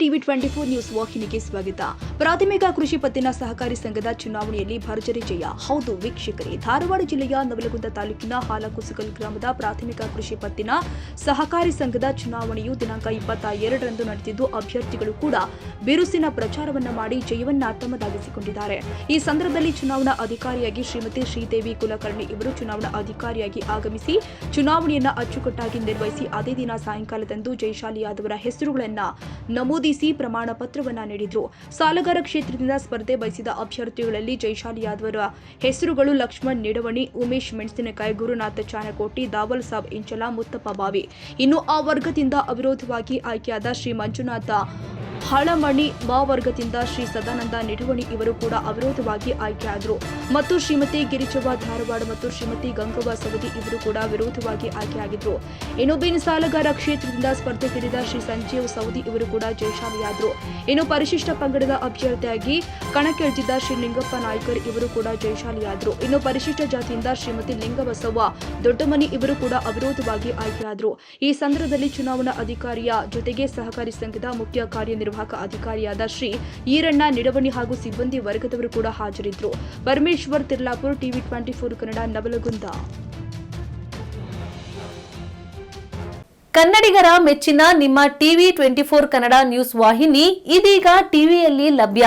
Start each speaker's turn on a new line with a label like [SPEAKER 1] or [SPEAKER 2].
[SPEAKER 1] TV twenty four news ವಾಹಿನಿಗೆ ಸ್ವಾಗತ. ಪ್ರಾಥಮಿಕ ಕೃಷಿ ಪತ್ತಿನ ಸಹಕಾರಿ ಸಂಘದ ಚುನಾವಣೆಯಲ್ಲಿ ಭರ್ಜರಿ ಜಯ. ಹೌದು ವೀಕ್ಷಕರೇ, ಧಾರವಾಡ ಜಿಲ್ಲೆಯ ನವಲಗುಂದ ತಾಲೂಕಿನ ಹಾಲಕುಸುಗಲ್ ಗ್ರಾಮದ ಪ್ರಾಥಮಿಕ ಕೃಷಿ ಪತ್ತಿನ ಸಹಕಾರಿ ಸಂಘದ ಚುನಾವಣೆಯು ದಿನಾಂಕ ಇಪ್ಪತ್ತ ಎರಡರಂದು ನಡೆದಿದ್ದು, ಅಭ್ಯರ್ಥಿಗಳು ಕೂಡ ಬಿರುಸಿನ ಪ್ರಚಾರವನ್ನು ಮಾಡಿ ಜಯವನ್ನ ತಮ್ಮದಾಗಿಸಿಕೊಂಡಿದ್ದಾರೆ. ಈ ಸಂದರ್ಭದಲ್ಲಿ ಚುನಾವಣಾ ಅಧಿಕಾರಿಯಾಗಿ ಶ್ರೀಮತಿ ಶ್ರೀದೇವಿ ಕುಲಕರ್ಣಿ ಇವರು ಚುನಾವಣಾ ಅಧಿಕಾರಿಯಾಗಿ ಆಗಮಿಸಿ ಚುನಾವಣೆಯನ್ನ ಅಚ್ಚುಕಟ್ಟಾಗಿ ನಿರ್ವಹಿಸಿ, ಅದೇ ದಿನ ಸಾಯಂಕಾಲದಂದು ಜಯಶಾಲಿಯಾದವರ ಹೆಸರುಗಳನ್ನ ನಮೂದಿಸಿ ಪ್ರಮಾಣ ಪತ್ರವನ್ನು ನೀಡಿದ್ರು. ಸಾಲಗಾರ ಕ್ಷೇತ್ರದಿಂದ ಸ್ಪರ್ಧೆ ಬಯಸಿದ ಅಭ್ಯರ್ಥಿಗಳಲ್ಲಿ ಜೈಶಾಲಿ ಯಾದವರ ಹೆಸರುಗಳು ಲಕ್ಷ್ಮಣ್, ನಿಡವಣಿ, ಉಮೇಶ್, ಮೆಣಸಿನಕಾಯಿ, ಗುರುನಾಥ ಚಾನಕೋಟಿ ದಾವಲ್ ಸಾಬ್, ಇಂಚಲ, ಮುತ್ತಪ್ಪ ಬಾವಿ. ಇನ್ನು ಆ ವರ್ಗದಿಂದ ಅವಿರೋಧವಾಗಿ ಆಯ್ಕೆಯಾದ ಶ್ರೀ ಮಂಜುನಾಥ ಹಳಮಣಿ ಮಾವರ್ಗದಿಂದ ಶ್ರೀ ಸದಾನಂದ ನಿಡವಣಿ ಇವರು ಕೂಡ ಅವಿರೋಧವಾಗಿ ಆಯ್ಕೆಯಾದರು ಮತ್ತು ಶ್ರೀಮತಿ ಗಿರಿಜವ್ವ ಧಾರವಾಡ ಮತ್ತು ಶ್ರೀಮತಿ ಗಂಗವ್ವ ಸವದಿ ಇವರು ಕೂಡ ವಿರೋಧವಾಗಿ ಆಯ್ಕೆಯಾಗಿದ್ದರು ಇನ್ನು ಬಿನ್ ಸಾಲಗಾರ ಕ್ಷೇತ್ರದಿಂದ ಸ್ಪರ್ಧೆಗಿಳಿದ ಶ್ರೀ ಸಂಜೀವ್ ಸವದಿ ಇವರು ಕೂಡ ಜಯಶಾಲಿಯಾದರು. ಇನ್ನು ಪರಿಶಿಷ್ಟ ಪಂಗಡದ ಅಭ್ಯರ್ಥಿಯಾಗಿ ಕಣಕ್ಕಿಳಿದಿದ್ದ ಶ್ರೀ ಲಿಂಗಪ್ಪ ನಾಯ್ಕರ್ ಇವರು ಕೂಡ ಜಯಶಾಲಿಯಾದರು. ಇನ್ನು ಪರಿಶಿಷ್ಟ ಜಾತಿಯಿಂದ ಶ್ರೀಮತಿ ಲಿಂಗಬಸವ್ವ ದೊಡ್ಡಮನಿ ಇವರು ಕೂಡ ಅವಿರೋಧವಾಗಿ ಆಯ್ಕೆಯಾದರು ಈ ಸಂದರ್ಭದಲ್ಲಿ ಚುನಾವಣಾ ಅಧಿಕಾರಿಯ ಜೊತೆಗೆ ಸಹಕಾರಿ ಸಂಘದ ಮುಖ್ಯ ಕಾರ್ಯನಿರ್ವಾಹಕ ಅಧಿಕಾರಿಯಾದ ಶ್ರೀ ಈರಣ್ಣ ನಿಡವಣಿ ಹಾಗೂ ಸಿಬ್ಬಂದಿ ವರ್ಗದವರು ಕೂಡ ಹಾಜರಿದ್ದರು. Parameshwar Tirlapur, TV twenty four Kannada, Navalagunda.
[SPEAKER 2] ಕನ್ನಡಿಗರ ಮೆಚ್ಚಿನ ನಿಮ್ಮ TV twenty four Kannada news ವಾಹಿನಿ ಇದೀಗ ಟಿವಿಯಲ್ಲಿ ಲಭ್ಯ.